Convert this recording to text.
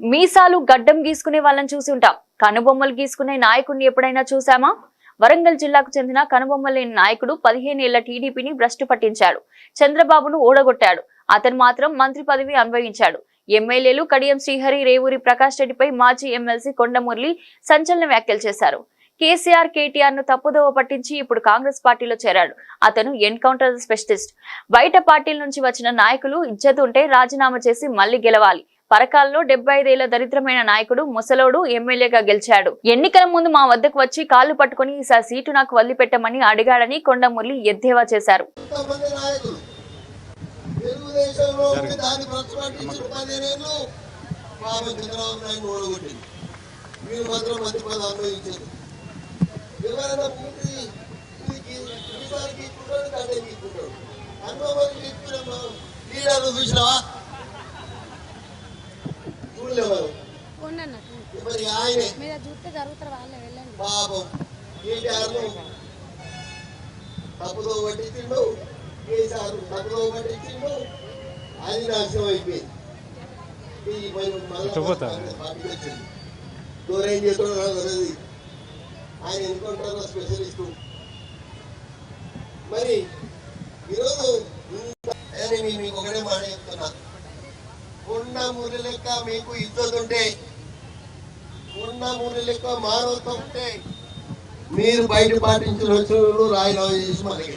మీసాలు గడ్డం గీసుకునే వాళ్ళని చూసి ఉంటాం. కనుబొమ్మలు గీసుకునే నాయకుడిని ఎప్పుడైనా చూసామా వరంగల్ జిల్లాకు చెందిన కనుబొమ్మలేని నాయకుడు పదిహేను ఏళ్ళ టీడీపీని భ్రష్టు పట్టించాడు. చంద్రబాబును ఓడగొట్టాడు. అతను మాత్రం మంత్రి పదవి అనుభవించాడు. ఎమ్మెల్యేలు కడియం శ్రీహరి రేవూరి ప్రకాష్ రెడ్డిపై మాజీ ఎమ్మెల్సీ కొండమురళి సంచలన వ్యాఖ్యలు చేశారు. కేసీఆర్ కేటీఆర్ను తప్పుదోవ పట్టించి ఇప్పుడు కాంగ్రెస్ పార్టీలో చేరాడు. అతను ఎన్కౌంటర్ స్పెషలిస్ట్. బయట పార్టీల నుంచి వచ్చిన నాయకులు ఇజ్జతుంటే రాజీనామా చేసి మళ్ళీ గెలవాలి. పరకాల్లో డెబ్బై ఐదేళ్ళ దరిద్రమైన నాయకుడు ముసలోడు ఎమ్మెల్యేగా గెలిచాడు. ఎన్నికల ముందు మా వద్దకు వచ్చి కాళ్ళు పట్టుకుని ఈసారి సీటు నాకు వదిలిపెట్టమని అడిగాడని కొండమురళి ఎద్దేవా చేశారు. లీడర్లు చూసినావా? చూడలేవారు. కొండన్నట్టు మరి ఆయనే. మీరు అది చూస్తే జరుగుతారు వాళ్ళే వెళ్ళండి. పాపం. కేటీఆర్ను తప్పుదో పట్టించిండు కేసీఆర్ తప్పుదో పట్టించిండు అది నాశనం అయిపోయింది. దూరం తెలియదు ఆయన ఎన్నుకుంటారో స్పెషలిస్టు మరి ఉన్న మురి లెక్క మీకు ఇజ్జత్ ఉంటే ఉన్న మూడు లెక్క మానవత్వం ఉంటే మీరు బయట పాటించిన వచ్చిన రాజీనామా చేసి మనకి